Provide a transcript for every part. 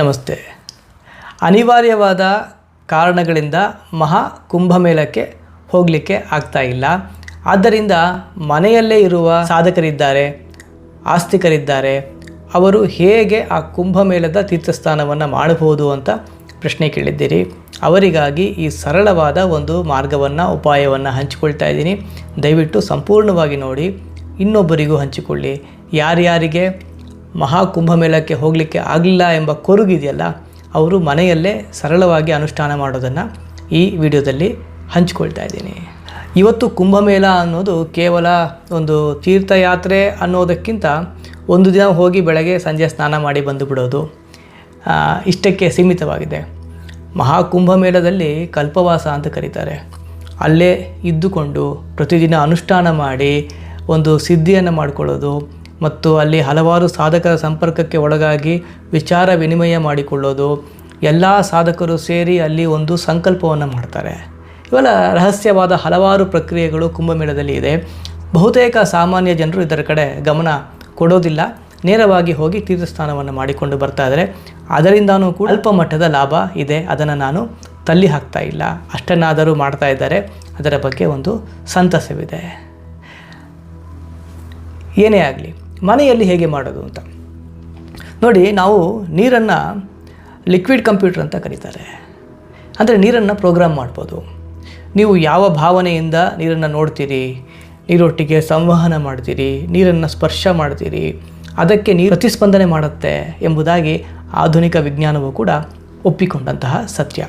ನಮಸ್ತೆ. ಅನಿವಾರ್ಯವಾದ ಕಾರಣಗಳಿಂದ ಮಹಾ ಕುಂಭಮೇಳಕ್ಕೆ ಹೋಗಲಿಕ್ಕೆ ಆಗ್ತಾ ಇಲ್ಲ. ಆದ್ದರಿಂದ ಮನೆಯಲ್ಲೇ ಇರುವ ಸಾಧಕರಿದ್ದಾರೆ, ಆಸ್ತಿಕರಿದ್ದಾರೆ. ಅವರು ಹೇಗೆ ಆ ಕುಂಭಮೇಳದ ತೀರ್ಥಸ್ಥಾನವನ್ನು ಮಾಡಬಹುದು ಅಂತ ಪ್ರಶ್ನೆ ಕೇಳಿದ್ದೀರಿ. ಅವರಿಗಾಗಿ ಈ ಸರಳವಾದ ಒಂದು ಮಾರ್ಗವನ್ನು, ಉಪಾಯವನ್ನು ಹಂಚಿಕೊಳ್ತಾ ಇದ್ದೀನಿ. ದಯವಿಟ್ಟು ಸಂಪೂರ್ಣವಾಗಿ ನೋಡಿ, ಇನ್ನೊಬ್ಬರಿಗೂ ಹಂಚಿಕೊಳ್ಳಿ. ಯಾರ್ಯಾರಿಗೆ? ಮಹಾಕುಂಭಮೇಳಕ್ಕೆ ಹೋಗಲಿಕ್ಕೆ ಆಗಲಿಲ್ಲ ಎಂಬ ಕೊರುಗಿದೆಯಲ್ಲ, ಅವರು ಮನೆಯಲ್ಲೇ ಸರಳವಾಗಿ ಅನುಷ್ಠಾನ ಮಾಡೋದನ್ನು ಈ ವಿಡಿಯೋದಲ್ಲಿ ಹಂಚಿಕೊಳ್ತಾ ಇದ್ದೀನಿ. ಇವತ್ತು ಕುಂಭಮೇಳ ಅನ್ನೋದು ಕೇವಲ ಒಂದು ತೀರ್ಥಯಾತ್ರೆ ಅನ್ನೋದಕ್ಕಿಂತ ಒಂದು ದಿನ ಹೋಗಿ ಬೆಳಗ್ಗೆ ಸಂಜೆ ಸ್ನಾನ ಮಾಡಿ ಬಂದು ಬಿಡೋದು ಇಷ್ಟಕ್ಕೆ ಸೀಮಿತವಾಗಿದೆ. ಮಹಾಕುಂಭಮೇಳದಲ್ಲಿ ಕಲ್ಪವಾಸ ಅಂತ ಕರೀತಾರೆ. ಅಲ್ಲೇ ಇದ್ದುಕೊಂಡು ಪ್ರತಿದಿನ ಅನುಷ್ಠಾನ ಮಾಡಿ ಒಂದು ಸಿದ್ಧಿಯನ್ನು ಮಾಡಿಕೊಳ್ಳೋದು ಮತ್ತು ಅಲ್ಲಿ ಹಲವಾರು ಸಾಧಕರ ಸಂಪರ್ಕಕ್ಕೆ ಒಳಗಾಗಿ ವಿಚಾರ ವಿನಿಮಯ ಮಾಡಿಕೊಳ್ಳೋದು. ಎಲ್ಲ ಸಾಧಕರು ಸೇರಿ ಅಲ್ಲಿ ಒಂದು ಸಂಕಲ್ಪವನ್ನು ಮಾಡ್ತಾರೆ. ಇವೆಲ್ಲ ರಹಸ್ಯವಾದ ಹಲವಾರು ಪ್ರಕ್ರಿಯೆಗಳು ಕುಂಭಮೇಳದಲ್ಲಿ ಇದೆ. ಬಹುತೇಕ ಸಾಮಾನ್ಯ ಜನರು ಇದರ ಕಡೆ ಗಮನ ಕೊಡೋದಿಲ್ಲ. ನೇರವಾಗಿ ಹೋಗಿ ತೀರ್ಥಸ್ಥಾನವನ್ನು ಮಾಡಿಕೊಂಡು ಬರ್ತಾ ಇದ್ದಾರೆ ಅದರಿಂದನೂ ಕೂಡ ಅಲ್ಪ ಮಟ್ಟದ ಲಾಭ ಇದೆ. ಅದನ್ನು ನಾನು ತಳ್ಳಿ ಹಾಕ್ತಾ ಇಲ್ಲ. ಅಷ್ಟನ್ನಾದರೂ ಮಾಡ್ತಾ ಇದ್ದಾರೆ. ಅದರ ಬಗ್ಗೆ ಒಂದು ಸಂತಸವಿದೆ. ಏನೇ ಆಗಲಿ ಮನೆಯಲ್ಲಿ ಹೇಗೆ ಮಾಡೋದು ಅಂತ. ನೋಡಿ, ನಾವು ನೀರನ್ನು ಲಿಕ್ವಿಡ್ ಕಂಪ್ಯೂಟರ್ ಅಂತ ಕರೀತಾರೆ. ಅಂದರೆ ನೀರನ್ನು ಪ್ರೋಗ್ರಾಮ್ ಮಾಡ್ಬೋದು. ನೀವು ಯಾವ ಭಾವನೆಯಿಂದ ನೀರನ್ನು ನೋಡ್ತೀರಿ? ನೀರೊಟ್ಟಿಗೆ ಸಂವಹನ ಮಾಡ್ತೀರಿ? ನೀರನ್ನು ಸ್ಪರ್ಶ ಮಾಡ್ತೀರಿ? ಅದಕ್ಕೆ ನೀರು ಪ್ರತಿಸ್ಪಂದನೆ ಮಾಡುತ್ತೆ ಎಂಬುದಾಗಿ ಆಧುನಿಕ ವಿಜ್ಞಾನವು ಕೂಡ ಒಪ್ಪಿಕೊಂಡಂತಹ ಸತ್ಯ.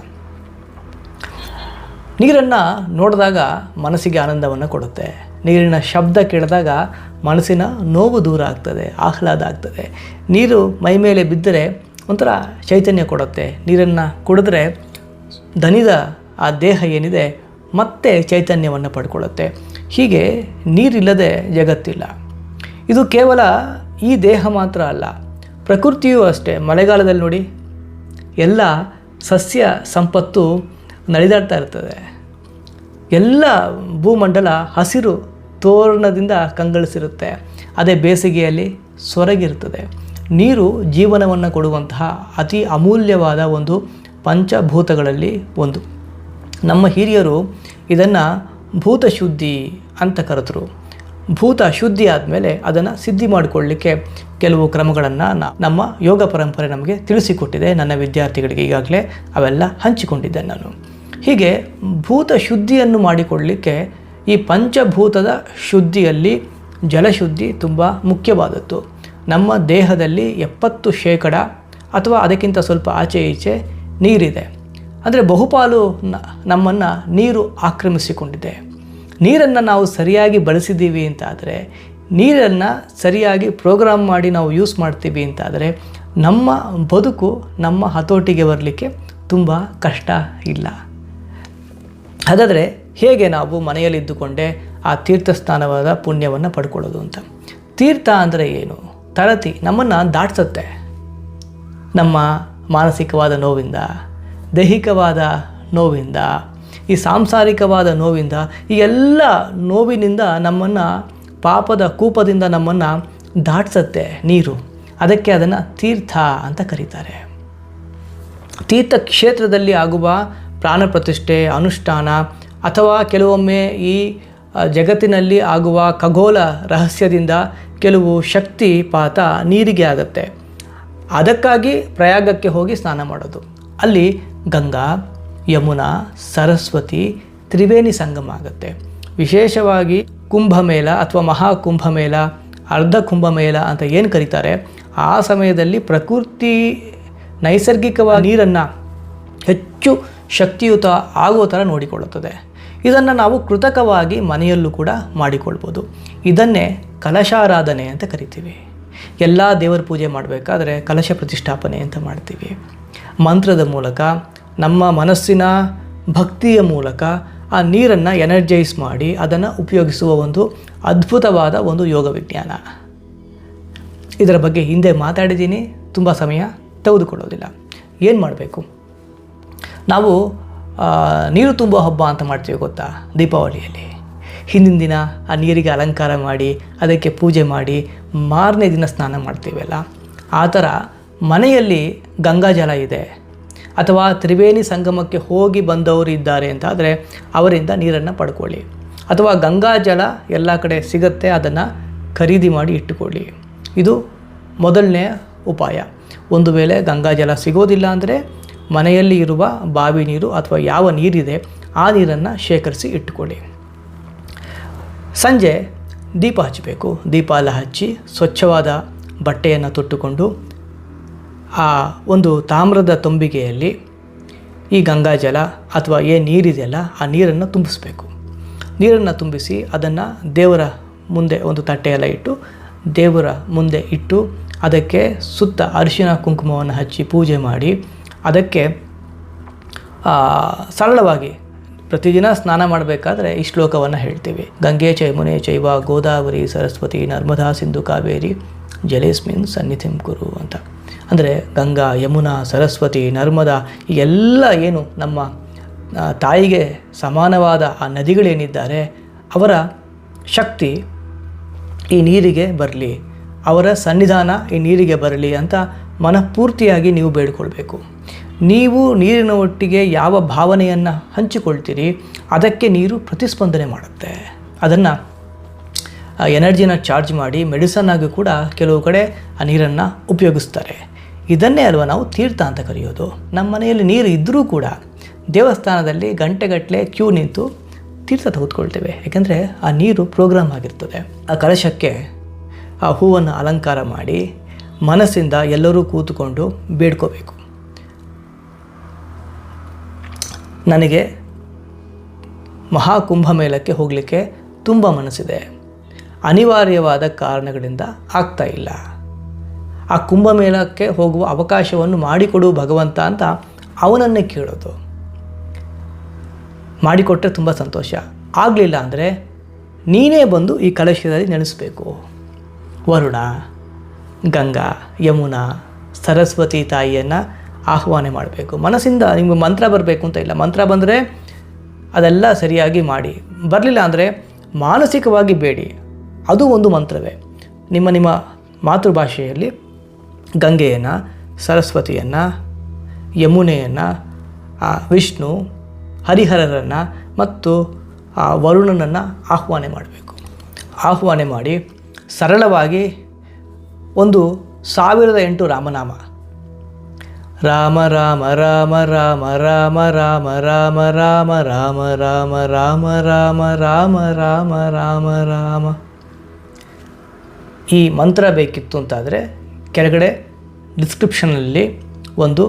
ನೀರನ್ನು ನೋಡಿದಾಗ ಮನಸ್ಸಿಗೆ ಆನಂದವನ್ನು ಕೊಡುತ್ತೆ. ನೀರಿನ ಶಬ್ದ ಕೇಳಿದಾಗ ಮನಸ್ಸಿನ ನೋವು ದೂರ ಆಗ್ತದೆ, ಆಹ್ಲಾದ ಆಗ್ತದೆ. ನೀರು ಮೈ ಮೇಲೆ ಬಿದ್ದರೆ ಒಂಥರ ಚೈತನ್ಯ ಕೊಡುತ್ತೆ. ನೀರನ್ನು ಕುಡಿದ್ರೆ ದನಿದ ಆ ದೇಹ ಏನಿದೆ ಮತ್ತೆ ಚೈತನ್ಯವನ್ನು ಪಡ್ಕೊಳ್ಳುತ್ತೆ. ಹೀಗೆ ನೀರಿಲ್ಲದೆ ಜಗತ್ತಿಲ್ಲ. ಇದು ಕೇವಲ ಈ ದೇಹ ಮಾತ್ರ ಅಲ್ಲ, ಪ್ರಕೃತಿಯೂ ಅಷ್ಟೇ. ಮಳೆಗಾಲದಲ್ಲಿ ನೋಡಿ, ಎಲ್ಲ ಸಸ್ಯ ಸಂಪತ್ತು ನಡೆದಾಡ್ತಾ ಇರ್ತದೆ. ಎಲ್ಲ ಭೂಮಂಡಲ ಹಸಿರು ತೋರಣದಿಂದ ಕಂಗೊಳಿಸಿರುತ್ತೆ. ಅದೇ ಬೇಸಿಗೆಯಲ್ಲಿ ಸೊರಗಿರ್ತದೆ ನೀರು ಜೀವನವನ್ನು ಕೊಡುವಂತಹ ಅತಿ ಅಮೂಲ್ಯವಾದ ಒಂದು ಪಂಚಭೂತಗಳಲ್ಲಿ ಒಂದು. ನಮ್ಮ ಹಿರಿಯರು ಇದನ್ನು ಭೂತಶುದ್ಧಿ ಅಂತ ಕರೆತರು ಭೂತ ಶುದ್ಧಿ ಆದಮೇಲೆ ಅದನ್ನು ಸಿದ್ಧಿ ಮಾಡಿಕೊಳ್ಳಲಿಕ್ಕೆ ಕೆಲವು ಕ್ರಮಗಳನ್ನು ನಮ್ಮ ಯೋಗ ಪರಂಪರೆ ನಮಗೆ ತಿಳಿಸಿಕೊಟ್ಟಿದೆ ನನ್ನ ವಿದ್ಯಾರ್ಥಿಗಳಿಗೆ ಈಗಾಗಲೇ ಅವೆಲ್ಲ ಹಂಚಿಕೊಂಡಿದ್ದೆ ನಾನು. ಹೀಗೆ ಭೂತ ಶುದ್ಧಿಯನ್ನು ಮಾಡಿಕೊಳ್ಳಲಿಕ್ಕೆ ಈ ಪಂಚಭೂತದ ಶುದ್ಧಿಯಲ್ಲಿ ಜಲಶುದ್ಧಿ ತುಂಬ ಮುಖ್ಯವಾದದ್ದು. ನಮ್ಮ ದೇಹದಲ್ಲಿ ಎಪ್ಪತ್ತು ಶೇಕಡ ಅಥವಾ ಅದಕ್ಕಿಂತ ಸ್ವಲ್ಪ ಆಚೆ ಈಚೆ ನೀರಿದೆ. ಅಂದರೆ ಬಹುಪಾಲು ನಮ್ಮನ್ನು ನೀರು ಆಕ್ರಮಿಸಿಕೊಂಡಿದೆ. ನೀರನ್ನು ನಾವು ಸರಿಯಾಗಿ ಬಳಸಿದ್ದೀವಿ ಅಂತಾದರೆ, ನೀರನ್ನು ಸರಿಯಾಗಿ ಪ್ರೋಗ್ರಾಮ್ ಮಾಡಿ ನಾವು ಯೂಸ್ ಮಾಡ್ತೀವಿ ಅಂತಾದರೆ, ನಮ್ಮ ಬದುಕು ನಮ್ಮ ಹತೋಟಿಗೆ ಬರಲಿಕ್ಕೆ ತುಂಬ ಕಷ್ಟ ಇಲ್ಲ. ಹಾಗಾದರೆ ಹೇಗೆ ನಾವು ಮನೆಯಲ್ಲಿದ್ದುಕೊಂಡೇ ಆ ತೀರ್ಥಸ್ಥಾನವಾದ ಪುಣ್ಯವನ್ನು ಪಡ್ಕೊಳ್ಳೋದು ಅಂತ? ತೀರ್ಥ ಅಂದರೆ ಏನು? ತರತಿ ನಮ್ಮನ್ನು ದಾಟ್ಸುತ್ತೆ. ನಮ್ಮ ಮಾನಸಿಕವಾದ ನೋವಿಂದ, ದೈಹಿಕವಾದ ನೋವಿಂದ, ಈ ಸಾಂಸಾರಿಕವಾದ ನೋವಿಂದ, ಈ ಎಲ್ಲ ನೋವಿನಿಂದ ನಮ್ಮನ್ನು, ಪಾಪದ ಕೂಪದಿಂದ ನಮ್ಮನ್ನು ದಾಟ್ಸತ್ತೆ ನೀರು. ಅದಕ್ಕೆ ಅದನ್ನು ತೀರ್ಥ ಅಂತ ಕರೀತಾರೆ. ತೀರ್ಥ ಕ್ಷೇತ್ರದಲ್ಲಿ ಆಗುವ ಪ್ರಾಣ ಪ್ರತಿಷ್ಠೆ ಅನುಷ್ಠಾನ ಅಥವಾ ಕೆಲವೊಮ್ಮೆ ಈ ಜಗತ್ತಿನಲ್ಲಿ ಆಗುವ ಖಗೋಲ ರಹಸ್ಯದಿಂದ ಕೆಲವು ಶಕ್ತಿಪಾತ ನೀರಿಗೆ ಆಗುತ್ತೆ. ಅದಕ್ಕಾಗಿ ಪ್ರಯಾಗಕ್ಕೆ ಹೋಗಿ ಸ್ನಾನ ಮಾಡೋದು. ಅಲ್ಲಿ ಗಂಗಾ, ಯಮುನಾ, ಸರಸ್ವತಿ, ತ್ರಿವೇಣಿ ಸಂಗಮ ಆಗುತ್ತೆ. ವಿಶೇಷವಾಗಿ ಕುಂಭಮೇಳ ಅಥವಾ ಮಹಾಕುಂಭಮೇಳ, ಅರ್ಧ ಕುಂಭಮೇಳ ಅಂತ ಏನು ಕರೀತಾರೆ, ಆ ಸಮಯದಲ್ಲಿ ಪ್ರಕೃತಿ ನೈಸರ್ಗಿಕವಾದ ನೀರನ್ನು ಹೆಚ್ಚು ಶಕ್ತಿಯುತ ಆಗೋ ಥರ ನೋಡಿಕೊಳ್ಳುತ್ತದೆ. ಇದನ್ನು ನಾವು ಕೃತಕವಾಗಿ ಮನೆಯಲ್ಲೂ ಕೂಡ ಮಾಡಿಕೊಳ್ಬೋದು. ಇದನ್ನೇ ಕಲಶಾರಾಧನೆ ಅಂತ ಕರಿತೀವಿ. ಎಲ್ಲ ದೇವರ ಪೂಜೆ ಮಾಡಬೇಕಾದ್ರೆ ಕಲಶ ಪ್ರತಿಷ್ಠಾಪನೆ ಅಂತ ಮಾಡ್ತೀವಿ. ಮಂತ್ರದ ಮೂಲಕ, ನಮ್ಮ ಮನಸ್ಸಿನ ಭಕ್ತಿಯ ಮೂಲಕ ಆ ನೀರನ್ನು ಎನರ್ಜೈಸ್ ಮಾಡಿ ಅದನ್ನು ಉಪಯೋಗಿಸುವ ಒಂದು ಅದ್ಭುತವಾದ ಒಂದು ಯೋಗ ವಿಜ್ಞಾನ. ಇದರ ಬಗ್ಗೆ ಹಿಂದೆ ಮಾತಾಡಿದ್ದೀನಿ. ತುಂಬ ಸಮಯ ತೆಗೆದುಕೊಳ್ಳೋದಿಲ್ಲ. ಏನು ಮಾಡಬೇಕು? ನಾವು ನೀರು ತುಂಬೋ ಹಬ್ಬ ಅಂತ ಮಾಡ್ತೀವಿ ಗೊತ್ತಾ, ದೀಪಾವಳಿಯಲ್ಲಿ. ಹಿಂದಿನ ದಿನ ಆ ನೀರಿಗೆ ಅಲಂಕಾರ ಮಾಡಿ, ಅದಕ್ಕೆ ಪೂಜೆ ಮಾಡಿ, ಮಾರನೇ ದಿನ ಸ್ನಾನ ಮಾಡ್ತೀವಲ್ಲ ಆ ಥರ ಮನೆಯಲ್ಲಿ ಗಂಗಾಜಲ ಇದೆ. ಅಥವಾ ತ್ರಿವೇಣಿ ಸಂಗಮಕ್ಕೆ ಹೋಗಿ ಬಂದವರು ಇದ್ದಾರೆ ಅಂತಾದರೆ ಅವರಿಂದ ನೀರನ್ನು ಪಡ್ಕೊಳ್ಳಿ. ಅಥವಾ ಗಂಗಾಜಲ ಎಲ್ಲ ಕಡೆ ಸಿಗುತ್ತೆ, ಅದನ್ನು ಖರೀದಿ ಮಾಡಿ ಇಟ್ಟುಕೊಳ್ಳಿ. ಇದು ಮೊದಲನೇ ಉಪಾಯ. ಒಂದು ವೇಳೆ ಗಂಗಾಜಲ ಸಿಗೋದಿಲ್ಲ ಅಂದರೆ ಮನೆಯಲ್ಲಿ ಇರುವ ಬಾವಿ ನೀರು ಅಥವಾ ಯಾವ ನೀರಿದೆ, ಆ ನೀರನ್ನು ಶೇಖರಿಸಿ ಇಟ್ಟುಕೊಳ್ಳಿ. ಸಂಜೆ ದೀಪ ಹಚ್ಚಬೇಕು. ದೀಪ ಎಲ್ಲ ಹಚ್ಚಿ ಸ್ವಚ್ಛವಾದ ಬಟ್ಟೆಯನ್ನು ತೊಟ್ಟುಕೊಂಡು ಆ ಒಂದು ತಾಮ್ರದ ತುಂಬಿಗೆಯಲ್ಲಿ ಈ ಗಂಗಾಜಲ ಅಥವಾ ಏನು ನೀರಿದೆಯಲ್ಲ, ಆ ನೀರನ್ನು ತುಂಬಿಸ್ಬೇಕು. ನೀರನ್ನು ತುಂಬಿಸಿ ಅದನ್ನು ದೇವರ ಮುಂದೆ ಒಂದು ತಟ್ಟೆಯೆಲ್ಲ ಇಟ್ಟು, ದೇವರ ಮುಂದೆ ಇಟ್ಟು ಅದಕ್ಕೆ ಸುತ್ತ ಅರಿಶಿನ ಕುಂಕುಮವನ್ನು ಹಚ್ಚಿ ಪೂಜೆ ಮಾಡಿ ಅದಕ್ಕೆ ಸರಳವಾಗಿ ಪ್ರತಿದಿನ ಸ್ನಾನ ಮಾಡಬೇಕಾದ್ರೆ ಈ ಶ್ಲೋಕವನ್ನು ಹೇಳ್ತೀವಿ. ಗಂಗೆ ಚೈಮುನೆ ಚೈವ ಗೋದಾವರಿ ಸರಸ್ವತಿ ನರ್ಮದಾ ಸಿಂಧು ಕಾವೇರಿ ಜಲೇಸ್ಮಿನ್ ಸನ್ನಿಧಿಂ ಕುರು ಅಂತ. ಅಂದರೆ ಗಂಗಾ, ಯಮುನಾ, ಸರಸ್ವತಿ, ನರ್ಮದಾ ಈ ಎಲ್ಲ ಏನು ನಮ್ಮ ತಾಯಿಗೆ ಸಮಾನವಾದ ಆ ನದಿಗಳೇನಿದ್ದಾರೆ ಅವರ ಶಕ್ತಿ ಈ ನೀರಿಗೆ ಬರಲಿ, ಅವರ ಸನ್ನಿಧಾನ ಈ ನೀರಿಗೆ ಬರಲಿ ಅಂತ ಮನಃಪೂರ್ತಿಯಾಗಿ ನೀವು ಬೇಡ್ಕೊಳ್ಬೇಕು. ನೀವು ನೀರಿನ ಒಟ್ಟಿಗೆ ಯಾವ ಭಾವನೆಯನ್ನು ಹಂಚಿಕೊಳ್ತೀರಿ, ಅದಕ್ಕೆ ನೀರು ಪ್ರತಿಸ್ಪಂದನೆ ಮಾಡುತ್ತೆ. ಅದನ್ನು ಎನರ್ಜಿನ ಚಾರ್ಜ್ ಮಾಡಿ ಮೆಡಿಸನ್ ಆಗಿ ಕೂಡ ಕೆಲವು ಕಡೆ ಆ ನೀರನ್ನು ಉಪಯೋಗಿಸ್ತಾರೆ. ಇದನ್ನೇ ಅಲ್ವ ನಾವು ತೀರ್ಥ ಅಂತ ಕರೆಯೋದು. ನಮ್ಮ ಮನೆಯಲ್ಲಿ ನೀರು ಇದ್ದರೂ ಕೂಡ ದೇವಸ್ಥಾನದಲ್ಲಿ ಗಂಟೆಗಟ್ಟಲೆ ಕ್ಯೂ ನಿಂತು ತೀರ್ಥ ತೆಗೆದುಕೊಳ್ತೇವೆ. ಯಾಕೆಂದರೆ ಆ ನೀರು ಪ್ರೋಗ್ರಾಮ್ ಆಗಿರ್ತದೆ. ಆ ಕಲಶಕ್ಕೆ ಆ ಹೂವನ್ನು ಅಲಂಕಾರ ಮಾಡಿ ಮನಸ್ಸಿಂದ ಎಲ್ಲರೂ ಕೂತುಕೊಂಡು ಬೇಡ್ಕೋಬೇಕು. ನನಗೆ ಮಹಾಕುಂಭಮೇಳಕ್ಕೆ ಹೋಗಲಿಕ್ಕೆ ತುಂಬ ಮನಸ್ಸಿದೆ. ಅನಿವಾರ್ಯವಾದ ಕಾರಣಗಳಿಂದ ಆಗ್ತಾ ಇಲ್ಲ. ಆ ಕುಂಭಮೇಳಕ್ಕೆ ಹೋಗುವ ಅವಕಾಶವನ್ನು ಮಾಡಿಕೊಡು ಭಗವಂತ ಅಂತ ಅವನನ್ನೇ ಕೇಳೋದು. ಮಾಡಿಕೊಟ್ಟರೆ ತುಂಬ ಸಂತೋಷ. ಆಗಲಿಲ್ಲ ಅಂದರೆ ನೀನೇ ಬಂದು ಈ ಕಲಶದಲ್ಲಿ ನೆನೆಸಬೇಕು. ವರುಣ, ಗಂಗಾ, ಯಮುನಾ, ಸರಸ್ವತಿ ತಾಯಿಯನ್ನು ಆಹ್ವಾನ ಮಾಡಬೇಕು. ಮನಸ್ಸಿಂದ ನಿಮಗೆ ಮಂತ್ರ ಬರಬೇಕು ಅಂತ ಇಲ್ಲ. ಮಂತ್ರ ಬಂದರೆ ಅದೆಲ್ಲ ಸರಿಯಾಗಿ ಮಾಡಿ. ಬರಲಿಲ್ಲ ಅಂದರೆ ಮಾನಸಿಕವಾಗಿ ಬೇಡಿ. ಅದು ಒಂದು ಮಂತ್ರವೇ. ನಿಮ್ಮ ನಿಮ್ಮ ಮಾತೃಭಾಷೆಯಲ್ಲಿ ಗಂಗೆಯನ್ನು, ಸರಸ್ವತಿಯನ್ನು, ಯಮುನೆಯನ್ನು ವಿಷ್ಣು, ಹರಿಹರರನ್ನು ಮತ್ತು ಆ, ವರುಣನನ್ನು ಆಹ್ವಾನ ಮಾಡಬೇಕು. ಆಹ್ವಾನ ಮಾಡಿ ಸರಳವಾಗಿ ಒಂದು ಸಾವಿರದ ಎಂಟು ರಾಮನಾಮ ರಾಮ ರಾಮ ರಾಮ ರಾಮ ರಾಮ ರಾಮ ರಾಮ ರಾಮ ರಾಮ ರಾಮ ರಾಮ ರಾಮ ರಾಮ ರಾಮ ರಾಮ ರಾಮ ಈ ಮಂತ್ರ ಬೇಕಿತ್ತು ಅಂತಾದರೆ ಕೆಳಗಡೆ ಡಿಸ್ಕ್ರಿಪ್ಷನಲ್ಲಿ ಒಂದು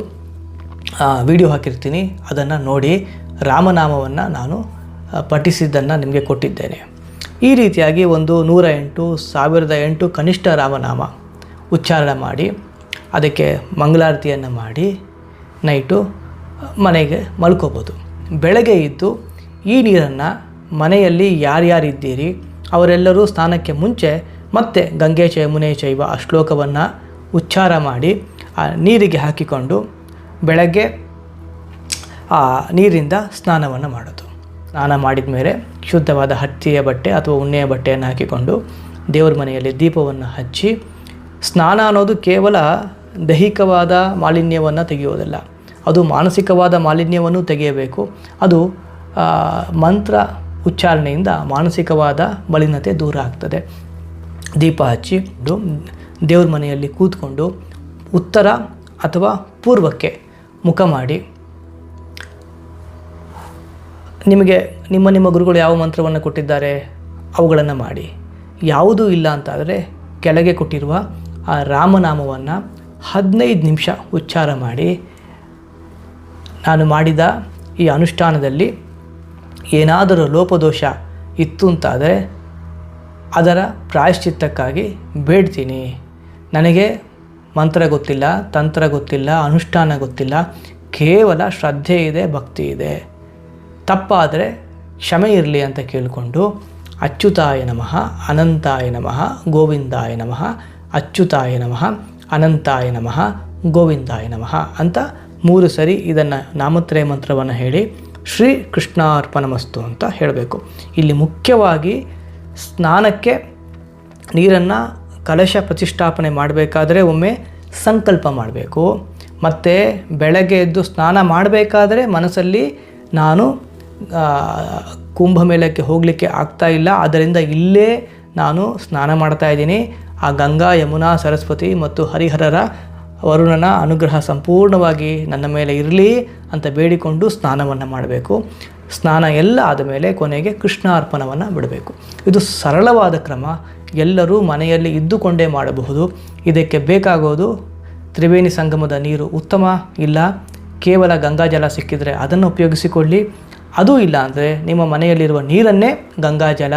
ವಿಡಿಯೋ ಹಾಕಿರ್ತೀನಿ ಅದನ್ನು ನೋಡಿ ರಾಮನಾಮವನ್ನು ನಾನು ಪಠಿಸಿದ್ದನ್ನು ನಿಮಗೆ ಕೊಟ್ಟಿದ್ದೇನೆ ಈ ರೀತಿಯಾಗಿ ಒಂದು ನೂರ ಎಂಟು ಸಾವಿರದ ಎಂಟು ಕನಿಷ್ಠ ರಾಮನಾಮ ಉಚ್ಚಾರಣೆ ಮಾಡಿ ಅದಕ್ಕೆ ಮಂಗಳಾರತಿಯನ್ನು ಮಾಡಿ ನೈಟು ಮನೆಗೆ ಮಲ್ಕೋಬೋದು. ಬೆಳಗ್ಗೆ ಇದ್ದು ಈ ನೀರನ್ನು ಮನೆಯಲ್ಲಿ ಯಾರ್ಯಾರಿದ್ದೀರಿ, ಅವರೆಲ್ಲರೂ ಸ್ನಾನಕ್ಕೆ ಮುಂಚೆ ಮತ್ತೆ ಗಂಗೆ ಚ ಚೈವ ಆ ಶ್ಲೋಕವನ್ನು ಉಚ್ಚಾರ ಮಾಡಿ ಆ ನೀರಿಗೆ ಹಾಕಿಕೊಂಡು ಬೆಳಗ್ಗೆ ಆ ನೀರಿಂದ ಸ್ನಾನವನ್ನು ಮಾಡೋದು. ಸ್ನಾನ ಮಾಡಿದ ಮೇಲೆ ಶುದ್ಧವಾದ ಹತ್ತಿಯ ಬಟ್ಟೆ ಅಥವಾ ಉಣ್ಣೆಯ ಬಟ್ಟೆಯನ್ನು ಹಾಕಿಕೊಂಡು ದೇವರ ಮನೆಯಲ್ಲಿ ದೀಪವನ್ನು ಹಚ್ಚಿ, ಸ್ನಾನ ಅನ್ನೋದು ಕೇವಲ ದೈಹಿಕವಾದ ಮಾಲಿನ್ಯವನ್ನು ತೆಗೆಯೋದಿಲ್ಲ. ಅದು ಮಾನಸಿಕವಾದ ಮಾಲಿನ್ಯವನ್ನು ತೆಗೆಯಬೇಕು. ಅದು ಮಂತ್ರ ಉಚ್ಚಾರಣೆಯಿಂದ ಮಾನಸಿಕವಾದ ಮಲಿನತೆ ದೂರ ಆಗ್ತದೆ. ದೀಪ ಹಚ್ಚಿ ದೇವ್ರ ಮನೆಯಲ್ಲಿ ಕೂತ್ಕೊಂಡು ಉತ್ತರ ಅಥವಾ ಪೂರ್ವಕ್ಕೆ ಮುಖ ಮಾಡಿ. ನಿಮಗೆ, ನಿಮ್ಮ ನಿಮ್ಮ ಗುರುಗಳು ಯಾವ ಮಂತ್ರವನ್ನು ಕೊಟ್ಟಿದ್ದಾರೆ? ಅವುಗಳನ್ನು ಮಾಡಿ. ಯಾವುದೂ ಇಲ್ಲ ಅಂತಾದರೆ ಕೆಳಗೆ ಕೊಟ್ಟಿರುವ, ಆ, ರಾಮನಾಮವನ್ನು ಹದಿನೈದು ನಿಮಿಷ ಉಚ್ಚಾರ ಮಾಡಿ ನಾನು ಮಾಡಿದ ಈ ಅನುಷ್ಠಾನದಲ್ಲಿ ಏನಾದರೂ ಲೋಪದೋಷ ಇತ್ತು ಅಂತಾದರೆ ಅದರ ಪ್ರಾಯಶ್ಚಿತ್ತಕ್ಕಾಗಿ ಬೇಡ್ತೀನಿ. ನನಗೆ ಮಂತ್ರ ಗೊತ್ತಿಲ್ಲ, ತಂತ್ರ ಗೊತ್ತಿಲ್ಲ, ಅನುಷ್ಠಾನ ಗೊತ್ತಿಲ್ಲ, ಕೇವಲ ಶ್ರದ್ಧೆ ಇದೆ, ಭಕ್ತಿ ಇದೆ. ತಪ್ಪಾದರೆ ಕ್ಷಮೆ ಇರಲಿ ಅಂತ ಕೇಳಿಕೊಂಡು ಅಚ್ಯುತಾಯ ನಮಃ, ಅನಂತಾಯ ನಮಃ, ಗೋವಿಂದಾಯ ನಮಃ, ಅಚ್ಯುತಾಯ ನಮಃ ಅನಂತಾಯ ನಮಃ, ಗೋವಿಂದಾಯ ನಮಃ ಅಂತ ಮೂರು ಸರಿ ಇದನ್ನು ನಾಮತ್ರಯ ಮಂತ್ರವನ್ನು ಹೇಳಿ ಶ್ರೀ ಕೃಷ್ಣಾರ್ಪಣಮಸ್ತು ಅಂತ ಹೇಳಬೇಕು. ಇಲ್ಲಿ ಮುಖ್ಯವಾಗಿ ಸ್ನಾನಕ್ಕೆ ನೀರನ್ನು ಕಲಶ ಪ್ರತಿಷ್ಠಾಪನೆ ಮಾಡಬೇಕಾದ್ರೆ ಒಮ್ಮೆ ಸಂಕಲ್ಪ ಮಾಡಬೇಕು. ಮತ್ತು ಬೆಳಗ್ಗೆ ಎದ್ದು ಸ್ನಾನ ಮಾಡಬೇಕಾದ್ರೆ ಮನಸ್ಸಲ್ಲಿ ನಾನು ಕುಂಭಮೇಳಕ್ಕೆ ಹೋಗಲಿಕ್ಕೆ ಆಗ್ತಾ ಇಲ್ಲ. ಆದ್ದರಿಂದ ಇಲ್ಲೇ ನಾನು ಸ್ನಾನ ಮಾಡ್ತಾ ಇದ್ದೀನಿ. ಆ ಗಂಗಾ, ಯಮುನಾ, ಸರಸ್ವತಿ ಮತ್ತು ಹರಿಹರರ ವರುಣನ ಅನುಗ್ರಹ ಸಂಪೂರ್ಣವಾಗಿ ನನ್ನ ಮೇಲೆ ಇರಲಿ ಅಂತ ಬೇಡಿಕೊಂಡು ಸ್ನಾನವನ್ನು ಮಾಡಬೇಕು. ಸ್ನಾನ ಎಲ್ಲ ಆದಮೇಲೆ ಕೊನೆಗೆ ಕೃಷ್ಣಾರ್ಪಣವನ್ನು ಬಿಡಬೇಕು. ಇದು ಸರಳವಾದ ಕ್ರಮ. ಎಲ್ಲರೂ ಮನೆಯಲ್ಲಿ ಇದ್ದುಕೊಂಡೇ ಮಾಡಬಹುದು. ಇದಕ್ಕೆ ಬೇಕಾಗೋದು ತ್ರಿವೇಣಿ ಸಂಗಮದ ನೀರು ಉತ್ತಮ ಇಲ್ಲ? ಕೇವಲ ಗಂಗಾಜಲ ಸಿಕ್ಕಿದರೆ ಅದನ್ನು ಉಪಯೋಗಿಸಿಕೊಳ್ಳಿ. ಅದೂ ಇಲ್ಲ ಅಂದರೆ ನಿಮ್ಮ ಮನೆಯಲ್ಲಿರುವ ನೀರನ್ನೇ ಗಂಗಾಜಲ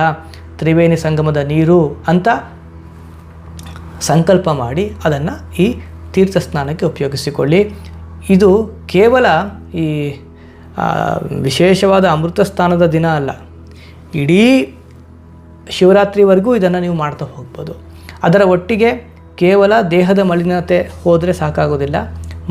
ತ್ರಿವೇಣಿ ಸಂಗಮದ ನೀರು ಅಂತ ಸಂಕಲ್ಪ ಮಾಡಿ ಅದನ್ನು ಈ ತೀರ್ಥ ಸ್ನಾನಕ್ಕೆ ಉಪಯೋಗಿಸಿಕೊಳ್ಳಿ. ಇದು ಕೇವಲ ಈ ವಿಶೇಷವಾದ ಅಮೃತ ಸ್ನಾನದ ದಿನ ಅಲ್ಲ. ಇಡೀ ಶಿವರಾತ್ರಿವರೆಗೂ ಇದನ್ನು ನೀವು ಮಾಡ್ತಾ ಹೋಗ್ಬೋದು. ಅದರ ಒಟ್ಟಿಗೆ ಕೇವಲ ದೇಹದ ಮಲಿನತೆ ಹೋದರೆ ಸಾಕಾಗೋದಿಲ್ಲ.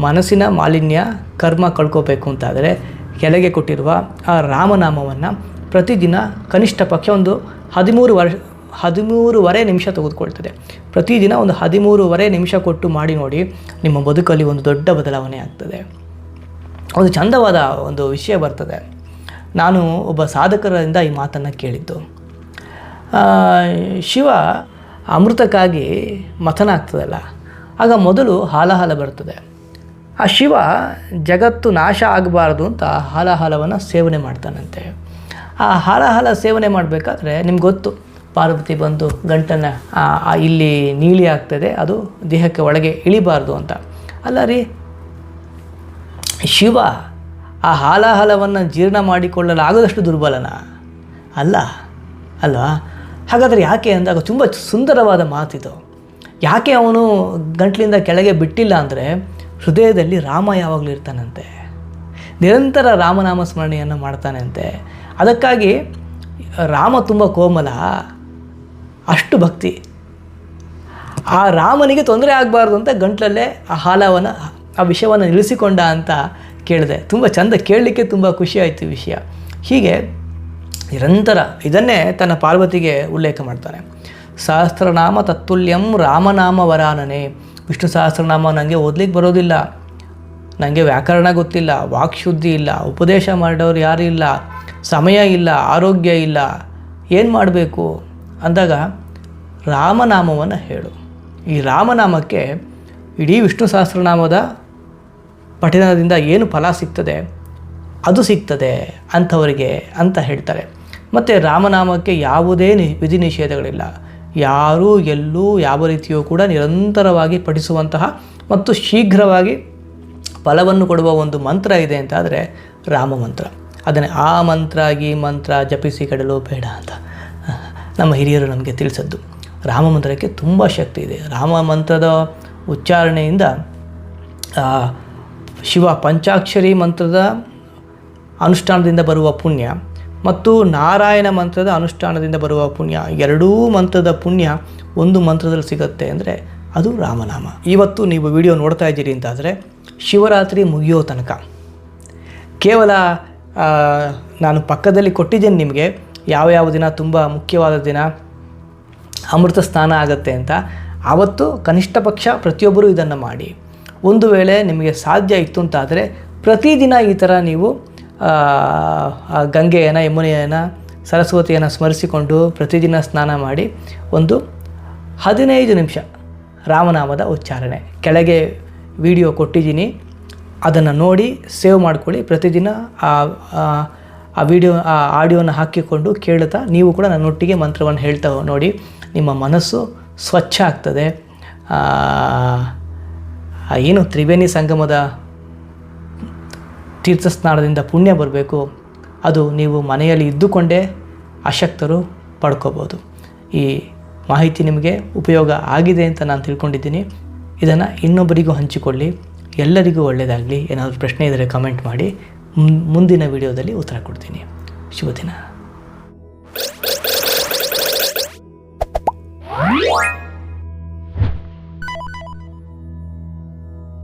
ಮನಸ್ಸಿನ ಮಾಲಿನ್ಯ, ಕರ್ಮ ಕಳ್ಕೋಬೇಕು ಅಂತಾದರೆ ಕೆಳಗೆ ಕೊಟ್ಟಿರುವ ಆ ರಾಮನಾಮವನ್ನು ಪ್ರತಿದಿನ ಕನಿಷ್ಠ ಪಕ್ಷ ಒಂದು ಹದಿಮೂರು ವರ್ಷ ಹದಿಮೂರುವರೆ ನಿಮಿಷ ತೆಗೆದುಕೊಳ್ತದೆ. ಪ್ರತಿದಿನ ಒಂದು ಹದಿಮೂರುವರೆ ನಿಮಿಷ ಕೊಟ್ಟು ಮಾಡಿ ನೋಡಿ, ನಿಮ್ಮ ಬದುಕಲ್ಲಿ ಒಂದು ದೊಡ್ಡ ಬದಲಾವಣೆ ಆಗ್ತದೆ. ಒಂದು ಚಂದವಾದ ಒಂದು ವಿಷಯ ಬರ್ತದೆ. ನಾನು ಒಬ್ಬ ಸಾಧಕರಿಂದ ಈ ಮಾತನ್ನು ಕೇಳಿದ್ದು. ಶಿವ ಅಮೃತಕ್ಕಾಗಿ ಮಥನ ಆಗ್ತದಲ್ಲ, ಆಗ ಮೊದಲು ಹಾಲಹಾಲ ಬರ್ತದೆ. ಆ ಶಿವ ಜಗತ್ತು ನಾಶ ಆಗಬಾರ್ದು ಅಂತ ಹಾಲಹಾಲವನ್ನು ಸೇವನೆ ಮಾಡ್ತಾನಂತೆ. ಆ ಹಾಲಹಾಲ ಸೇವನೆ ಮಾಡಬೇಕಾದ್ರೆ ನಿಮ್ಗೆ ಗೊತ್ತು ಪಾರ್ವತಿ ಬಂದು ಗಂಟನ್ನು ಇಲ್ಲಿ ನೀಲಿ ಆಗ್ತದೆ, ಅದು ದೇಹಕ್ಕೆ ಒಳಗೆ ಇಳಿಬಾರ್ದು ಅಂತ. ಅಲ್ಲ ರೀ, ಶಿವ ಆ ಹಾಲಾಹಲವನ್ನು ಜೀರ್ಣ ಮಾಡಿಕೊಳ್ಳಲಾಗದಷ್ಟು ದುರ್ಬಲನ? ಅಲ್ಲ, ಅಲ್ವಾ? ಹಾಗಾದರೆ ಯಾಕೆ ಅಂದಾಗ ತುಂಬ ಸುಂದರವಾದ ಮಾತಿದು. ಯಾಕೆ ಅವನು ಗಂಟ್ಲಿಂದ ಕೆಳಗೆ ಬಿಟ್ಟಿಲ್ಲ ಅಂದರೆ ಹೃದಯದಲ್ಲಿ ರಾಮ ಯಾವಾಗಲೂ ಇರ್ತಾನಂತೆ. ನಿರಂತರ ರಾಮನಾಮ ಸ್ಮರಣೆಯನ್ನು ಮಾಡ್ತಾನಂತೆ. ಅದಕ್ಕಾಗಿ ರಾಮ ತುಂಬ ಕೋಮಲ. ಅಷ್ಟು ಭಕ್ತಿ. ಆ ರಾಮನಿಗೆ ತೊಂದರೆ ಆಗಬಾರ್ದು ಅಂತ ಗಂಟ್ಲಲ್ಲೇ ಆ ಹಾಲವನ್ನು, ಆ ವಿಷಯವನ್ನು ನಿಲ್ಲಿಸಿಕೊಂಡ ಅಂತ ಕೇಳಿದೆ. ತುಂಬ ಚಂದ ಕೇಳಲಿಕ್ಕೆ ತುಂಬ ಖುಷಿ ಆಯಿತು ವಿಷಯ. ಹೀಗೆ ನಿರಂತರ ಇದನ್ನೇ ತನ್ನ ಪಾರ್ವತಿಗೆ ಉಲ್ಲೇಖ ಮಾಡ್ತಾನೆ. ಸಹಸ್ರನಾಮ ತತ್ತುಲ್ಯಂ ರಾಮನಾಮ ವರಾನನೆ. ವಿಷ್ಣು ಸಹಸ್ರನಾಮ ನನಗೆ ಓದ್ಲಿಕ್ಕೆ ಬರೋದಿಲ್ಲ. ನನಗೆ ವ್ಯಾಕರಣ ಗೊತ್ತಿಲ್ಲ ವಾಕ್ಶುದ್ಧಿ ಇಲ್ಲ, ಉಪದೇಶ ಮಾಡೋರು ಯಾರೂ ಇಲ್ಲ, ಸಮಯ ಇಲ್ಲ, ಆರೋಗ್ಯ ಇಲ್ಲ. ಏನು ಮಾಡಬೇಕು? ಅಂದಾಗ ರಾಮನಾಮವನ್ನು ಹೇಳು. ಈ ರಾಮನಾಮಕ್ಕೆ ಇಡೀ ವಿಷ್ಣು ಸಹಸ್ರನಾಮದ ಪಠಿನದಿಂದ ಏನು ಫಲ ಸಿಗ್ತದೆ? ಅದು ಸಿಗ್ತದೆ ಅಂಥವರಿಗೆ ಅಂತ ಹೇಳ್ತಾರೆ. ಮತ್ತು ರಾಮನಾಮಕ್ಕೆ ಯಾವುದೇ ನಿ, ವಿಧಿ ನಿಷೇಧಗಳಿಲ್ಲ. ಯಾರೂ ಎಲ್ಲೂ ಯಾವ ರೀತಿಯೂ ಕೂಡ ನಿರಂತರವಾಗಿ ಪಠಿಸುವಂತಹ ಮತ್ತು ಶೀಘ್ರವಾಗಿ ಫಲವನ್ನು ಕೊಡುವ ಒಂದು ಮಂತ್ರ ಇದೆ ಅಂತಾದರೆ ರಾಮ ಮಂತ್ರ ಅದನ್ನೇ ಆ ಮಂತ್ರ, ಈ ಮಂತ್ರ ಜಪಿಸಿ ಕಡಲು ಬೇಡ ಅಂತ. ನಮ್ಮ ಹಿರಿಯರು ನಮಗೆ ತಿಳಿಸದ್ದು. ರಾಮ ಮಂತ್ರಕ್ಕೆ ತುಂಬ ಶಕ್ತಿ ಇದೆ. ರಾಮ ಮಂತ್ರದ ಉಚ್ಚಾರಣೆಯಿಂದ ಶಿವ ಪಂಚಾಕ್ಷರಿ ಮಂತ್ರದ ಅನುಷ್ಠಾನದಿಂದ ಬರುವ ಪುಣ್ಯ ಮತ್ತು ನಾರಾಯಣ ಮಂತ್ರದ ಅನುಷ್ಠಾನದಿಂದ ಬರುವ ಪುಣ್ಯ, ಎರಡೂ ಮಂತ್ರದ ಪುಣ್ಯ ಒಂದು ಮಂತ್ರದಲ್ಲಿ ಸಿಗುತ್ತೆ ಅಂದರೆ ಅದು ರಾಮನಾಮ. ಇವತ್ತು ನೀವು ವಿಡಿಯೋ ನೋಡ್ತಾ ಇದ್ದೀರಿ ಅಂತಾದರೆ ಶಿವರಾತ್ರಿ ಮುಗಿಯೋ ತನಕ. ಕೇವಲ ನಾನು ಪಕ್ಕದಲ್ಲಿ ಕೊಟ್ಟಿದ್ದೇನೆ ನಿಮಗೆ. ಯಾವ ಯಾವ ದಿನ ತುಂಬ ಮುಖ್ಯವಾದ ದಿನ? ಅಮೃತ ಸ್ನಾನ ಆಗುತ್ತೆ ಅಂತ. ಆವತ್ತು ಕನಿಷ್ಠ ಪಕ್ಷ ಪ್ರತಿಯೊಬ್ಬರೂ ಇದನ್ನು ಮಾಡಿ. ಒಂದು ವೇಳೆ ನಿಮಗೆ ಸಾಧ್ಯ ಇತ್ತು ಅಂತಾದರೆ ಪ್ರತಿದಿನ ಈ ಥರ ನೀವು ಗಂಗೆಯನ್ನು, ಯಮುನೆಯನ್ನು, ಸರಸ್ವತಿಯನ್ನು ಸ್ಮರಿಸಿಕೊಂಡು ಪ್ರತಿದಿನ ಸ್ನಾನ ಮಾಡಿ ಒಂದು ಹದಿನೈದು ನಿಮಿಷ ರಾಮನಾಮದ ಉಚ್ಚಾರಣೆ. ಕೆಳಗೆ ವಿಡಿಯೋ ಕೊಟ್ಟಿದ್ದೀನಿ. ಅದನ್ನು ನೋಡಿ ಸೇವ್ ಮಾಡ್ಕೊಳ್ಳಿ. ಪ್ರತಿದಿನ ಆ ವಿಡಿಯೋ ಆ ಆಡಿಯೋನ ಹಾಕಿಕೊಂಡು ಕೇಳುತ್ತಾ ನೀವು ಕೂಡ ನನ್ನೊಟ್ಟಿಗೆ ಮಂತ್ರವನ್ನು ಹೇಳ್ತಾ ನೋಡಿ. ನಿಮ್ಮ ಮನಸ್ಸು ಸ್ವಚ್ಛ ಆಗ್ತದೆ. ಏನು ತ್ರಿವೇಣಿ ಸಂಗಮದ ತೀರ್ಥಸ್ನಾನದಿಂದ ಪುಣ್ಯ ಬರಬೇಕು. ಅದು ನೀವು ಮನೆಯಲ್ಲಿ ಇದ್ದುಕೊಂಡೇ ಅಶಕ್ತರು ಪಡ್ಕೋಬೋದು. ಈ ಮಾಹಿತಿ ನಿಮಗೆ ಉಪಯೋಗ ಆಗಿದೆ ಅಂತ ನಾನು ತಿಳ್ಕೊಂಡಿದ್ದೀನಿ. ಇದನ್ನು ಇನ್ನೊಬ್ಬರಿಗೂ ಹಂಚಿಕೊಳ್ಳಿ. ಎಲ್ಲರಿಗೂ ಒಳ್ಳೆಯದಾಗಲಿ ಏನಾದರೂ ಪ್ರಶ್ನೆ ಇದ್ದರೆ ಕಮೆಂಟ್ ಮಾಡಿ. ಮುಂದಿನ ವಿಡಿಯೋದಲ್ಲಿ ಉತ್ತರ ಕೊಡ್ತೀನಿ. ಶುಭ ದಿನ